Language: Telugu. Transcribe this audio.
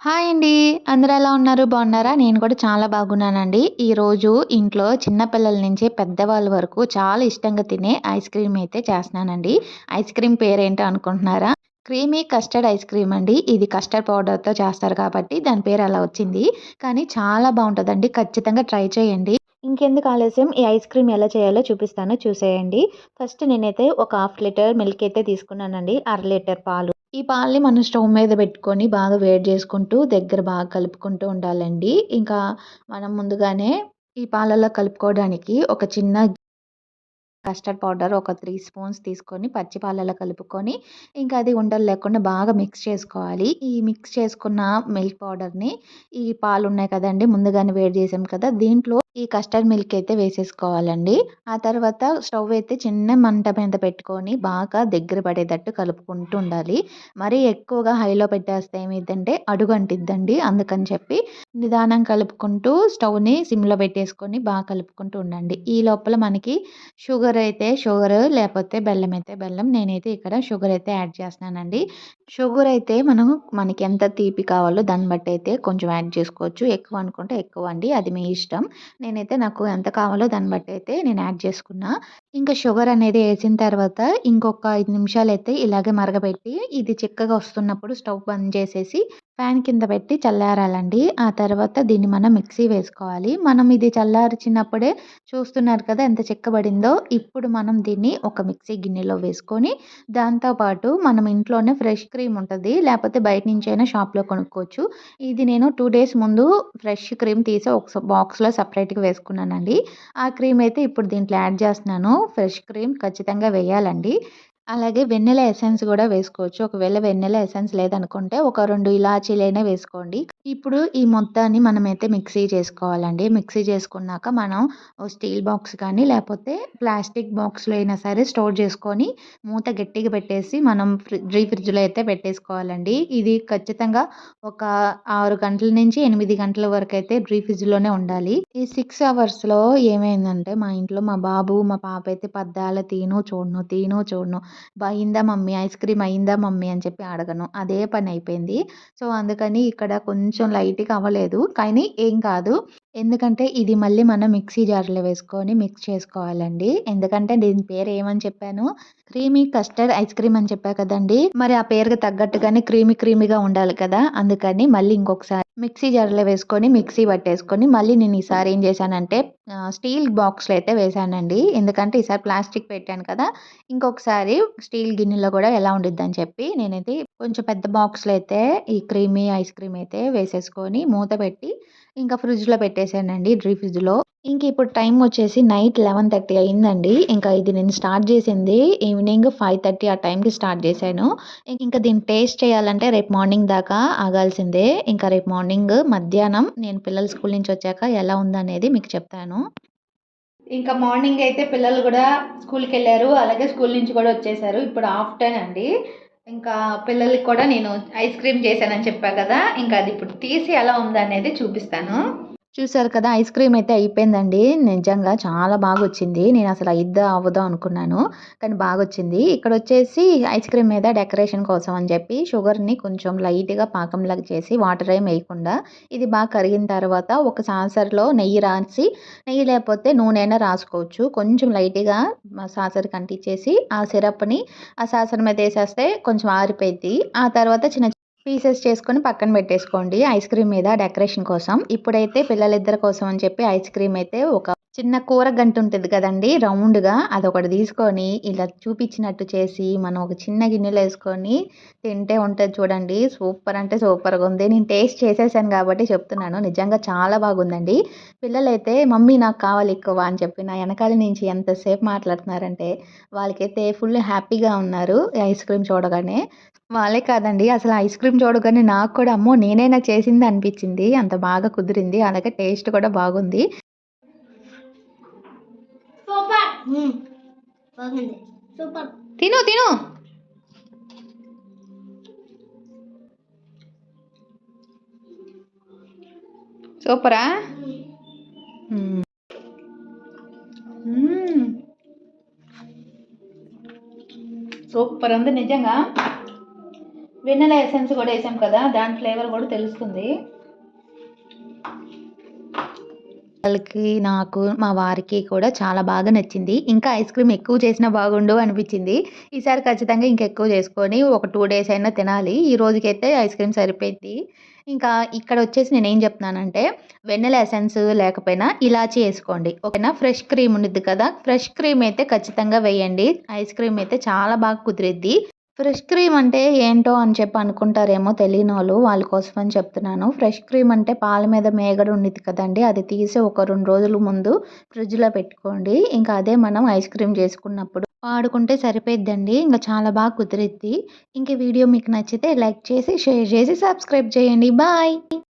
హాయ్ అండి. అందరూ ఎలా ఉన్నారు? బాగున్నారా? నేను కూడా చాలా బాగున్నానండి. ఈరోజు ఇంట్లో చిన్న పిల్లల నుంచి పెద్దవాళ్ళ వరకు చాలా ఇష్టంగా తినే ఐస్ క్రీమ్ అయితే చేస్తున్నానండి. ఐస్ క్రీమ్ పేరేంటో అనుకుంటున్నారా? క్రీమీ కస్టర్డ్ ఐస్ క్రీమ్ అండి. ఇది కస్టర్డ్ పౌడర్తో చేస్తారు కాబట్టి దాని పేరు అలా వచ్చింది. కానీ చాలా బాగుంటుందండి. ఖచ్చితంగా ట్రై చేయండి. ఇంకెందుకు ఆలస్యం? ఈ ఐస్ క్రీమ్ ఎలా చేయాలో చూపిస్తాను. చూసేయండి. ఫస్ట్ నేనైతే ఒక హాఫ్ లీటర్ మిల్క్ అయితే తీసుకున్నానండి. అర లీటర్ పాలు. ఈ పాలని మనం స్టవ్ మీద పెట్టుకొని బాగా వేడి చేసుకుంటూ దగ్గర బాగా కలుపుకుంటూ ఉండాలండి. ఇంకా మనం ముందుగానే ఈ పాలల్లో కలుపుకోవడానికి ఒక చిన్న కస్టర్డ్ పౌడర్ ఒక త్రీ స్పూన్స్ తీసుకొని పచ్చి పాలలో కలుపుకొని ఇంకా అది ఉండలు లేకుండా బాగా మిక్స్ చేసుకోవాలి. ఈ మిక్స్ చేసుకున్న మిల్క్ పౌడర్ని ఈ పాలు ఉన్నాయి కదండి ముందుగానే వేడి చేసాం కదా దీంట్లో ఈ కస్టర్డ్ మిల్క్ అయితే వేసేసుకోవాలండి. ఆ తర్వాత స్టవ్ అయితే చిన్న మంట మీద పెట్టుకొని బాగా దగ్గర పడేటట్టు కలుపుకుంటూ ఉండాలి. మరీ ఎక్కువగా హైలో పెట్టేస్తే ఏమైందంటే అడుగు అంటిద్దండి. అందుకని చెప్పి నిదానం కలుపుకుంటూ స్టవ్ని సిమ్లో పెట్టేసుకొని బాగా కలుపుకుంటూ ఉండండి. ఈ లోపల మనకి షుగర్ అయితే షుగర్ లేకపోతే బెల్లం అయితే బెల్లం నేనైతే ఇక్కడ షుగర్ అయితే యాడ్ చేస్తున్నానండి. షుగర్ అయితే మనం మనకి ఎంత తీపి కావాలో దాన్ని బట్టి అయితే కొంచెం యాడ్ చేసుకోవచ్చు. ఎక్కువ అనుకుంటే ఎక్కువ అండి. అది మీ ఇష్టం. నేనైతే నాకు ఎంత కావాలో దాన్ని బట్టి అయితే నేను యాడ్ చేసుకున్నా. ఇంకా షుగర్ అనేది వేసిన తర్వాత ఇంకొక ఐదు నిమిషాలు అయితే ఇలాగే మరగబెట్టి ఇది చిక్కగా వస్తున్నప్పుడు స్టవ్ బంద్ చేసేసి ఫ్యాన్ కింద పెట్టి చల్లారాలండి. ఆ తర్వాత దీన్ని మనం మిక్సీ వేసుకోవాలి. మనం ఇది చల్లార్చినప్పుడే చూస్తున్నారు కదా ఎంత చిక్కబడిందో. ఇప్పుడు మనం దీన్ని ఒక మిక్సీ గిన్నెలో వేసుకొని దాంతోపాటు మనం ఇంట్లోనే ఫ్రెష్ క్రీమ్ ఉంటుంది. లేకపోతే బయట నుంచైనా షాప్లో కొనుక్కోవచ్చు. ఇది నేను టూ డేస్ ముందు ఫ్రెష్ క్రీమ్ తీసి ఒక బాక్స్లో సపరేట్గా వేసుకున్నానండి. ఆ క్రీమ్ అయితే ఇప్పుడు దీంట్లో యాడ్ చేస్తున్నాను. ఫ్రెష్ క్రీమ్ ఖచ్చితంగా వేయాలండి. అలాగే వెన్నెల ఎసెన్స్ కూడా వేసుకోవచ్చు. ఒకవేళ వెన్నెల ఎసెన్స్ లేదనుకుంటే ఒక రెండు ఇలాచీలైనా వేసుకోండి. ఇప్పుడు ఈ మొత్తాన్ని మనమైతే మిక్సీ చేసుకోవాలండి. మిక్సీ చేసుకున్నాక మనం స్టీల్ బాక్స్ కానీ లేకపోతే ప్లాస్టిక్ బాక్స్లో అయినా సరే స్టోర్ చేసుకొని మూత గట్టిగా పెట్టేసి మనం ఫ్రీ ఫ్రిడ్జ్లో అయితే పెట్టేసుకోవాలండి. ఇది ఖచ్చితంగా ఒక ఆరు గంటల నుంచి ఎనిమిది గంటల వరకు అయితే డ్రీ ఫ్రిడ్జ్లోనే ఉండాలి. ఈ సిక్స్ అవర్స్లో ఏమైందంటే మా ఇంట్లో మా బాబు మా పాప అయితే పద్దాల తీను చూడను తీను చూడను. అయిందా మమ్మీ? ఐస్ క్రీమ్ అయిందా మమ్మీ? అని చెప్పి అడగను. అదే పని అయిపోయింది. సో అందుకని ఇక్కడ కొంచెం లైట్గా అవ్వలేదు. కానీ ఏం కాదు. ఎందుకంటే ఇది మళ్ళీ మనం మిక్సీ జార్లో వేసుకొని మిక్స్ చేసుకోవాలండి. ఎందుకంటే దీని పేరు ఏమని చెప్పాను? క్రీమీ కస్టర్డ్ ఐస్ క్రీమ్ అని చెప్పా కదండి. మరి ఆ పేరుకి తగ్గట్టుగానే క్రీమీ క్రీమీగా ఉండాలి కదా. అందుకని మళ్ళీ ఇంకొకసారి మిక్సీ జార్లో వేసుకొని మిక్సీ పట్టేసుకొని మళ్ళీ నేను ఈసారి ఏం చేశానంటే స్టీల్ బాక్స్లో అయితే వేసానండి ఎందుకంటే ఈసారి ప్లాస్టిక్ పెట్టాను కదా. ఇంకొకసారి స్టీల్ గిన్నెలో కూడా ఎలా ఉండిద్ది అని చెప్పి నేనైతే కొంచెం పెద్ద బాక్స్లో అయితే ఈ క్రీమీ ఐస్ క్రీమ్ అయితే వేసేసుకొని మూత పెట్టి ఇంకా ఫ్రిడ్జ్లో పెట్టేశానండి డ్రీ ఫ్రిడ్జ్లో. ఇంక ఇప్పుడు టైం వచ్చేసి నైట్ లెవెన్ థర్టీ అయిందండి. ఇంకా ఇది నేను స్టార్ట్ చేసింది ఈవినింగ్ ఫైవ్ థర్టీ ఆ టైంకి స్టార్ట్ చేశాను. ఇంకా దీన్ని టేస్ట్ చేయాలంటే రేపు మార్నింగ్ దాకా ఆగాల్సిందే. ఇంకా రేపు మార్నింగ్ మధ్యాహ్నం నేను పిల్లలు స్కూల్ నుంచి వచ్చాక ఎలా ఉందనేది మీకు చెప్తాను. ఇంకా మార్నింగ్ అయితే పిల్లలు కూడా స్కూల్కి వెళ్ళారు. అలాగే స్కూల్ నుంచి కూడా వచ్చేసారు. ఇప్పుడు ఆఫ్టర్నూన్ అండి. ఇంకా పిల్లలకి కూడా నేను ఐస్ క్రీమ్ చేశానని చెప్పా కదా ఇంకా అది ఇప్పుడు తీసి ఎలా ఉందనేది చూపిస్తాను. చూసారు కదా ఐస్ క్రీమ్ అయితే అయిపోయిందండి. నిజంగా చాలా బాగా వచ్చింది నేను అసలు అయిద్దా అవ్వదో అనుకున్నాను. కానీ బాగా వచ్చింది ఇక్కడ వచ్చేసి ఐస్ క్రీమ్ మీద డెకరేషన్ కోసం అని చెప్పి షుగర్ని కొంచెం లైట్గా పాకంలాగా చేసి వాటర్ ఏం వేయకుండా ఇది బాగా కరిగిన తర్వాత ఒక సాసర్లో నెయ్యి రాసి నెయ్యి లేకపోతే నూనె అయినా రాసుకోవచ్చు. కొంచెం లైట్గా సాసర్ కంటిచ్చేసి ఆ సిరప్ని ఆ సాసర్ మీద వేసేస్తే కొంచెం ఆరిపోయింది ఆ తర్వాత చిన్న పీసెస్ చేసుకొని పక్కన పెట్టేసుకోండి ఐస్ క్రీమ్ మీద డెకరేషన్ కోసం. ఇప్పుడైతే పిల్లలిద్దరి కోసం అని చెప్పి ఐస్ క్రీమ్ అయితే ఒక చిన్న కూర గంట ఉంటుంది కదండి రౌండ్గా అదొకటి తీసుకొని ఇలా చూపించినట్టు చేసి మనం ఒక చిన్న గిన్నెలో వేసుకొని తింటే ఉంటుంది చూడండి. సూపర్ అంటే సూపర్గా ఉంది. నేను టేస్ట్ చేసేసాను కాబట్టి చెప్తున్నాను. నిజంగా చాలా బాగుందండి. పిల్లలైతే మమ్మీ నాకు కావాలి ఎక్కువ అని చెప్పి నా వెనకాల నుంచి ఎంతసేపు మాట్లాడుతున్నారంటే వాళ్ళకైతే ఫుల్ హ్యాపీగా ఉన్నారు ఐస్ క్రీమ్ చూడగానే. వాళ్ళే కాదండి అసలు ఐస్ క్రీమ్ చూడగానే నాకు కూడా అమ్మో నేనైనా చేసింది అనిపించింది. అంత బాగా కుదిరింది. అలాగే టేస్ట్ కూడా బాగుంది. బాగుంది. సూపర్. తిను తిను. సూపరా. సూపర్ ఉంది నిజంగా. వెన్నెల ఎసెన్స్ కూడా వేసాం కదా దాని ఫ్లేవర్ కూడా తెలుస్తుంది. వాళ్ళకి నాకు మా వారికి కూడా చాలా బాగా నచ్చింది. ఇంకా ఐస్ క్రీమ్ ఎక్కువ చేసినా బాగుండు అనిపించింది. ఈసారి ఖచ్చితంగా ఇంకా ఎక్కువ చేసుకొని ఒక టూ డేస్ అయినా తినాలి. ఈ రోజుకైతే ఐస్ క్రీమ్ సరిపోయింది. ఇంకా ఇక్కడ వచ్చేసి నేను ఏం చెప్తున్నానంటే వెన్నెల ఎసెన్స్ లేకపోయినా ఇలాచి వేసుకోండి. ఓకేనా? ఫ్రెష్ క్రీమ్ ఉండిద్ది కదా? ఫ్రెష్ క్రీమ్ అయితే ఖచ్చితంగా వేయండి. ఐస్ క్రీమ్ అయితే చాలా బాగా కుదిరిద్ది. ఫ్రెష్ క్రీమ్ అంటే ఏంటో అని చెప్పి అనుకుంటారేమో తెలియని వాళ్ళు వాళ్ళ కోసం అని చెప్తున్నాను. ఫ్రెష్ క్రీమ్ అంటే పాల మీద మేగడ ఉండేది కదండి అది తీసి ఒక రెండు రోజుల ముందు ఫ్రిడ్జ్లో పెట్టుకోండి. ఇంకా అదే మనం ఐస్ క్రీమ్ చేసుకున్నప్పుడు వాడుకుంటే సరిపోయిద్దండి ఇంకా చాలా బాగా కుదిరిద్ది. ఇంక వీడియో మీకు నచ్చితే లైక్ చేసి షేర్ చేసి సబ్స్క్రైబ్ చేయండి. బాయ్!